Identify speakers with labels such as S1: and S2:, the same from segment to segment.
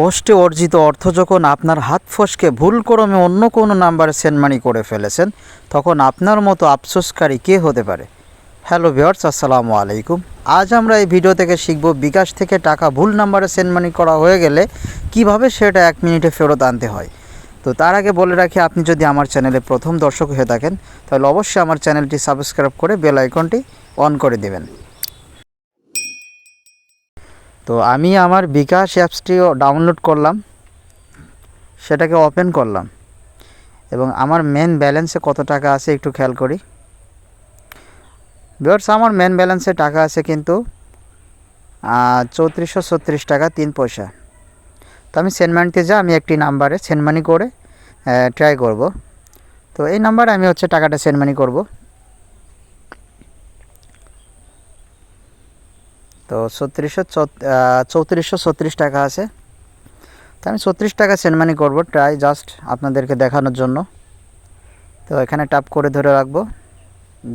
S1: কষ্টে অর্জিত অর্থ যখন আপনার হাত ফসকে ভুল ক্রমে অন্য কোনো নাম্বারে সেন্ড মানি করে ফেলেছেন, তখন আপনার মতো আফসোসকারী কে হতে পারে? হ্যালো ভিওর্স আসসালামু আলাইকুম। আজ আমরা এই ভিডিও থেকে শিখব বিকাশ থেকে টাকা ভুল নাম্বারে সেন্ড মানি করা হয়ে গেলে কীভাবে সেটা এক মিনিটে ফেরত আনতে হয়। তো তার আগে বলে রাখি, আপনি যদি আমার চ্যানেলে প্রথম দর্শক হয়ে থাকেন, তাহলে অবশ্যই আমার চ্যানেলটি সাবস্ক্রাইব করে বেল আইকনটি অন করে দেবেন। তো আমি আমার বিকাশ অ্যাপসটিও ডাউনলোড করলাম, সেটাকে ওপেন করলাম এবং আমার মেন ব্যালেন্সে কত টাকা আছে একটু খেয়াল করি। বিয়ার্স আমার মেন ব্যালেন্সে টাকা আছে কিন্তু চৌত্রিশশো ছত্রিশ টাকা তিন পয়সা। তো আমি সেন্টমানিতে যা, আমি একটি নাম্বারে সেন্টমানি করে ট্রাই করব। তো এই নাম্বারে আমি হচ্ছে টাকাটা সেন্টমানি করব। তো ছত্রিশশো চৌত্রিশশো ছত্রিশ টাকা আছে। তো আমি ছত্রিশ টাকা সেন্টমানি করব ট্রাই জাস্ট আপনাদেরকে দেখানোর জন্য। তো এখানে টাপ করে ধরে রাখব।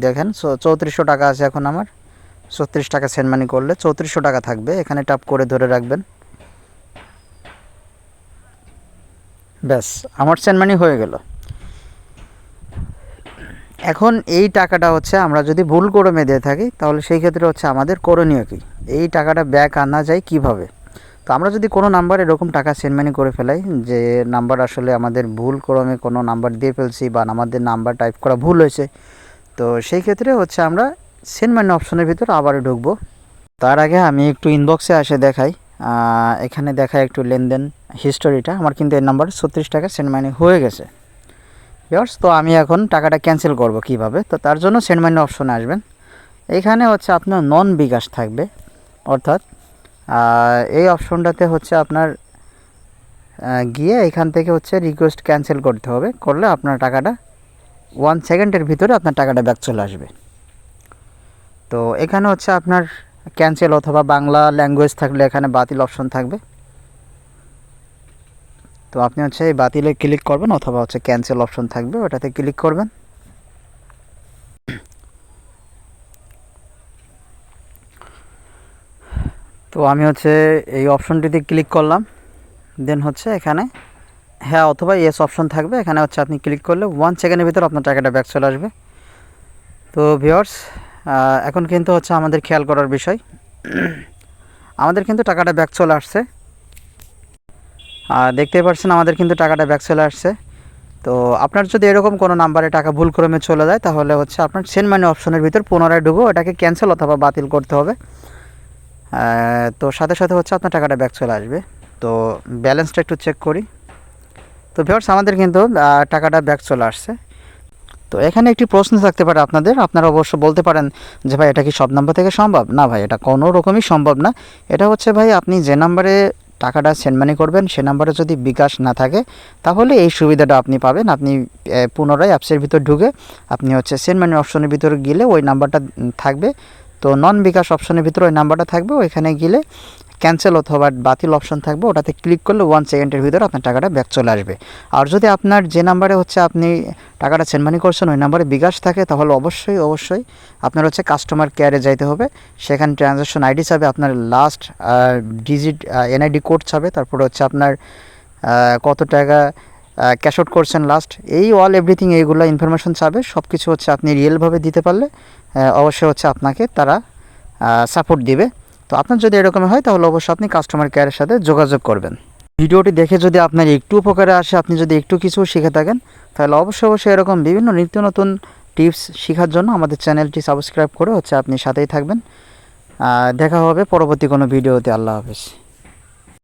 S1: দেখেন চৌত্রিশশো টাকা আছে এখন আমার। ছত্রিশ টাকা সেন্টমানি করলে চৌত্রিশশো টাকা থাকবে। এখানে টাপ করে ধরে রাখবেন। ব্যাস, আমার সেন্টমানি হয়ে গেল। এখন এই টাকাটা হচ্ছে আমরা যদি ভুল করে দিয়ে থাকি, তাহলে সেই ক্ষেত্রে হচ্ছে আমাদের করণীয় কী? এই টাকাটা ব্যাক আনা যায় কীভাবে? তো আমরা যদি কোনো নাম্বার এরকম টাকা সেন্ডমানি করে ফেলাই, যে নাম্বার আসলে আমাদের ভুল ক্রমে কোনো নাম্বার দিয়ে ফেলছি বা আমাদের নাম্বার টাইপ করা ভুল হয়েছে, তো সেই ক্ষেত্রে হচ্ছে আমরা সেন্ডমানি অপশনের ভিতর আবারও ঢুকবো। তার আগে আমি একটু ইনবক্সে আসে দেখাই এখানে দেখাই একটু লেনদেন হিস্টোরিটা আমার কিন্তু এই নাম্বার ছত্রিশ টাকা সেন্ড হয়ে গেছে। ইয়ার্স তো আমি এখন টাকাটা ক্যান্সেল করব কীভাবে? তো তার জন্য সেন্ড মানি অপশনে আসবেন। এখানে হচ্ছে আপনার নন বিকাশ থাকবে, অর্থাৎ এই অপশনটাতে হচ্ছে আপনার গিয়ে এখান থেকে হচ্ছে রিকোয়েস্ট ক্যান্সেল করতে হবে। করলে আপনার টাকাটা ওয়ান সেকেন্ডের ভিতরে আপনার টাকাটা ব্যাক চলে আসবে। তো এখানে হচ্ছে আপনার ক্যান্সেল অথবা বাংলা ল্যাঙ্গুয়েজ থাকলে এখানে বাতিল অপশন থাকবে। তো আপনি হচ্ছে এই বাতিলে ক্লিক করবেন অথবা হচ্ছে ক্যান্সেল অপশন থাকবে, ওটাতে ক্লিক করবেন। তো আমি হচ্ছে এই অপশনটিতে ক্লিক করলাম। দেন হচ্ছে এখানে হ্যাঁ অথবা ইয়েস অপশন থাকবে। এখানে হচ্ছে আপনি ক্লিক করলে ওয়ান সেকেন্ডের ভিতর আপনার টাকাটা ব্যাক চলে আসবে। তো ভিওর্স এখন কিন্তু হচ্ছে আমাদের খেয়াল করার বিষয়। আমাদের কিন্তু টাকাটা ব্যাক চলে আসছে। দেখতেই পাচ্ছেন আমাদের কিন্তু টাকাটা ব্যাক চলে আসছে। তো আপনার যদি এরকম কোনো নাম্বারে টাকা ভুল ক্রমে চলে যায়, তাহলে হচ্ছে আপনার সেন্ড মানি অপশনের ভিতর পুনরায় ঢুকো, ওটাকে ক্যান্সেল অথবা বাতিল করতে হবে। তো সাথে সাথে হচ্ছে আপনার টাকাটা ব্যাক চলে আসবে। তো ব্যালেন্সটা একটু চেক করি। তো ভিওর্স আমাদের কিন্তু টাকাটা ব্যাক চলে আসছে। তো এখানে একটি প্রশ্ন থাকতে পারে আপনাদের। আপনারা অবশ্য বলতে পারেন যে, ভাই, এটা কি সব নাম্বার থেকে সম্ভব? না, ভাই, এটা কোনো রকমই সম্ভব না। এটা হচ্ছে, ভাই, আপনি যে নাম্বারে টাকাটা সেন্ড মানি করবেন, সে নাম্বারে যদি বিকাশ না থাকে, তাহলে এই সুবিধাটা আপনি পাবেন। আপনি পুনরায় অ্যাপসের ভিতর ঢুকে আপনি হচ্ছে সেন্ড মানি অপশনের ভিতরে গেলে ওই নাম্বারটা থাকবে। তো নন বিকাশ অপশনের ভিতরে ওই নাম্বারটা থাকবে। ওইখানে গেলে ক্যান্সেল অথবা বাতিল অপশন থাকবে, ওটাতে ক্লিক করলে ওয়ান সেকেন্ডের ভিতরে আপনার টাকাটা ব্যাক চলে আসবে। আর যদি আপনার যে নাম্বারে হচ্ছে আপনি টাকাটা সেন্ড করছেন, ওই নাম্বারে বিকাশ থাকে, তাহলে অবশ্যই অবশ্যই আপনার হচ্ছে কাস্টমার কেয়ারে যাইতে হবে। সেখানে ট্রানজ্যাকশন আইডি চাবে, আপনার লাস্ট ডিজিট এনআইডি কোড চাবে, তারপরে হচ্ছে আপনার কত টাকা ক্যাশ আউট করছেন লাস্ট এই অল এভরিথিং এইগুলো ইনফরমেশন চাবে সব কিছু হচ্ছে আপনি রিয়েলভাবে দিতে পারলে অবশ্যই হচ্ছে আপনাকে তারা সাপোর্ট দিবে। তো আপনার যদি এরকম হয়, তাহলে অবশ্যই আপনি কাস্টমার কেয়ারের সাথে যোগাযোগ করবেন। ভিডিওটি দেখে যদি আপনার একটু উপকারে আসে, আপনি যদি একটু কিছু শিখে থাকেন, তাহলে অবশ্যই অবশ্যই এরকম বিভিন্ন নিত্য নতুন টিপস শেখার জন্য আমাদের চ্যানেলটি সাবস্ক্রাইব করে হচ্ছে আপনি সাথেই থাকবেন। দেখা হবে পরবর্তী কোনো ভিডিওতে। আল্লাহ হাফেজ।